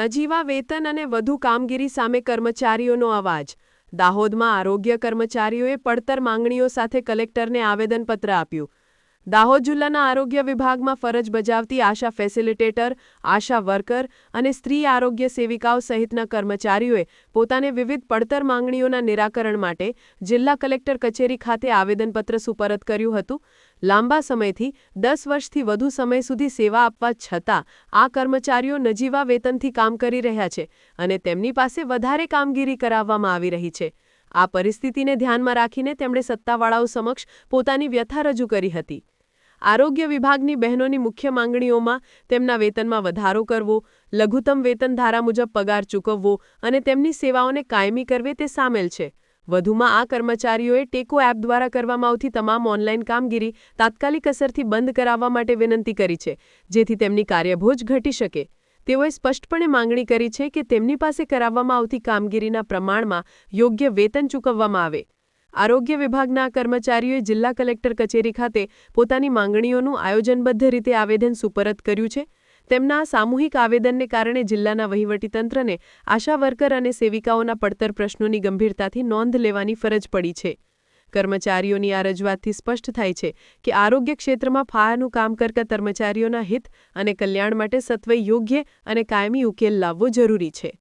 નજીવા વેતન અને વધુ કામગીરી સામે કર્મચારીઓનો અવાજ. દાહોદમાં આરોગ્ય કર્મચારીઓએ પડતર માંગણીઓ સાથે કલેક્ટરને આવેદનપત્ર આપ્યું. દાહોદ જિલ્લાના આરોગ્ય વિભાગમાં ફરજ બજાવતી આશા ફેસિલિટેટર, આશા વર્કર અને સ્ત્રી આરોગ્ય સેવિકાઓ સહિતના કર્મચારીઓએ પોતાને વિવિધ પડતર માંગણીઓના નિરાકરણ માટે જિલ્લા કલેક્ટર કચેરી ખાતે આવેદનપત્ર સુપરત કર્યું હતું. લાંબા સમયથી, દસ વર્ષથી વધુ સમય સુધી સેવા આપવા છતાં, આ કર્મચારીઓ નજીવા વેતનથી કામ કરી રહ્યા છે અને તેમની પાસે વધારે કામગીરી કરાવવામાં આવી રહી છે. આ પરિસ્થિતિને ધ્યાનમાં રાખીને તેમણે સત્તાવાળાઓ સમક્ષ પોતાની વ્યથા રજૂ કરી હતી. આરોગ્ય વિભાગની બહેનોની મુખ્ય માંગણીઓમાં તેમના વેતનમાં વધારો કરવો, લઘુત્તમ વેતન ધારા મુજબ પગાર ચૂકવવો અને તેમની સેવાઓને કાયમી કરવી તે સામેલ છે. વધુમાં આ કર્મચારીઓએ ટેકો એપ દ્વારા કરવામાં આવતી તમામ ઓનલાઈન કામગીરી તાત્કાલિક અસરથી બંધ કરાવવા માટે વિનંતી કરી છે, જેથી તેમની કાર્યભોજ ઘટી શકે. તેઓએ સ્પષ્ટપણે માંગણી કરી છે કે તેમની પાસે કરાવવામાં આવતી કામગીરીના પ્રમાણમાં યોગ્ય વેતન ચૂકવવામાં આવે. આરોગ્ય વિભાગના કર્મચારીઓએ જિલ્લા કલેક્ટર કચેરી ખાતે પોતાની માંગણીઓનું આયોજનબદ્ધ રીતે આવેદન સુપરત કર્યું છે તેમના સામૂહિક આવેદનને કારણે જિલ્લાના વહીવટીતંત્રને આશા વર્કર અને સેવિકાઓના પડતર પ્રશ્નોની ગંભીરતાથી નોંધ લેવાની ફરજ પડી છે. કર્મચારીઓની આ રજૂઆતથી સ્પષ્ટ થાય છે કે આરોગ્ય ક્ષેત્રમાં ફાયાનું કામ કરતા કર્મચારીઓના હિત અને કલ્યાણ માટે સત્વય યોગ્ય અને કાયમી ઉકેલ લાવવો જરૂરી છે.